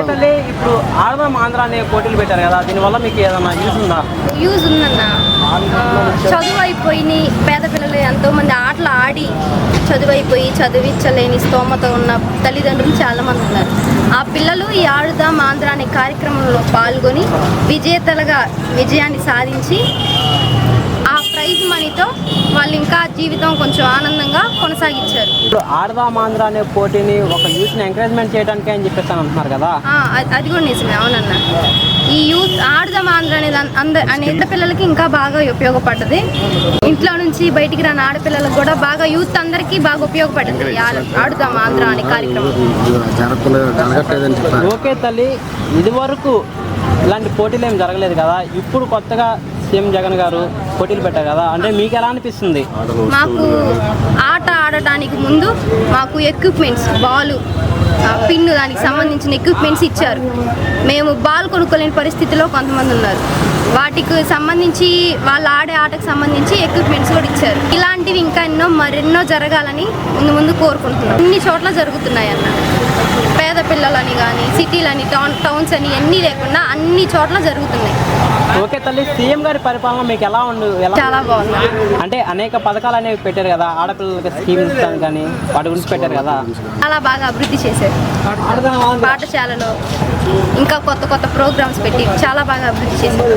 ఇప్పుడు ఆడదాం ఆంధ్ర అనే పోటీలు పెట్టారు కదా దీనివల్ల మీకు ఏదైనా యూస్ ఉందా? యూజ్ ఉందన్న. చదువు అయిపోయి పేద పిల్లలు ఎంతో మంది ఆటలు ఆడి చదువు అయిపోయి చదివించలేని స్తోమత ఉన్న తల్లిదండ్రులు చాలా మంది ఉన్నారు. ఆ పిల్లలు ఈ ఆడుదాం ఆంధ్ర అనే కార్యక్రమంలో పాల్గొని విజేతలుగా విజయాన్ని సాధించి ఆ ప్రైజ్ మనీతో జీవితం కొంచెం ఆనందంగా కొనసాగించారు. ఇప్పుడు ఆడదాం ఆంధ్ర అనే పోటీని ఒక యూత్ని ఎంకరేజ్మెంట్ చేయడానికి అని చెప్పేసి అంటున్నారు కదా. ఆ, అది- కూడా నిజమే అవునన్న. ఈ యూత్ ఆడదాం ఆంధ్ర అనేది అన్- అంద అనే పిల్లలకి ఇంకా బాగా ఉపయోగపడ్డది. ఇంట్లో నుంచి బయటికి రాని ఆడపిల్లలకు కూడా బాగా యూత్ అందరికీ బాగా ఆడ- ఆడుదాం ఆంధ్ర అనే కార్యక్రమం. ఓకే తల్లి ఇది వరకు ఇలాంటి పోటీలు ఏం జరగలేదు కదా. ఇప్పుడు కొత్తగా సీఎం జగన్ గారు పోటీలు పెట్టారు కదా అంటే మీకు ఎలా అనిపిస్తుంది? మాకు ఆట ఆడటానికి ముందు మాకు ఎక్విప్మెంట్స్ బాలు పిన్ పిన్ను దానికి సంబంధించిన ఎక్విప్మెంట్స్ ఇచ్చారు. మేము బాల్ కొనుక్కోలేని పరిస్థితిలో కొంతమంది ఉన్నారు. వాటికి సంబంధించి వాళ్ళు ఆడే ఆటకు సంబంధించి ఎక్విప్మెంట్స్ కూడా ఇచ్చారు. ఇలాంటివి ఇంకా ఎన్నో మరెన్నో జరగాలని ముందు ముందు కోరుకుంటున్నాం. ఇన్ని చోట్ల జరుగుతున్నాయి అన్న పేద పిల్లలని కానీ సిటీలని టౌన్ టౌన్స్ అని అన్నీ లేకుండా అన్ని చోట్ల జరుగుతున్నాయి. ఓకే తల్లి సీఎం గారి పరిపాలన మీకు ఎలా ఉండు చాలా బాగుంది. అంటే అనేక పథకాలు అనేవి పెట్టారు కదా ఆడపిల్లలకి స్కీమ్స్ కానీ వాటి గురించి పెట్టారు కదా? చాలా బాగా అభివృద్ధి చేశారు. పాఠశాలలో ఇంకా కొత్త కొత్త ప్రోగ్రామ్స్ పెట్టి చాలా బాగా అభివృద్ధి చేశారు.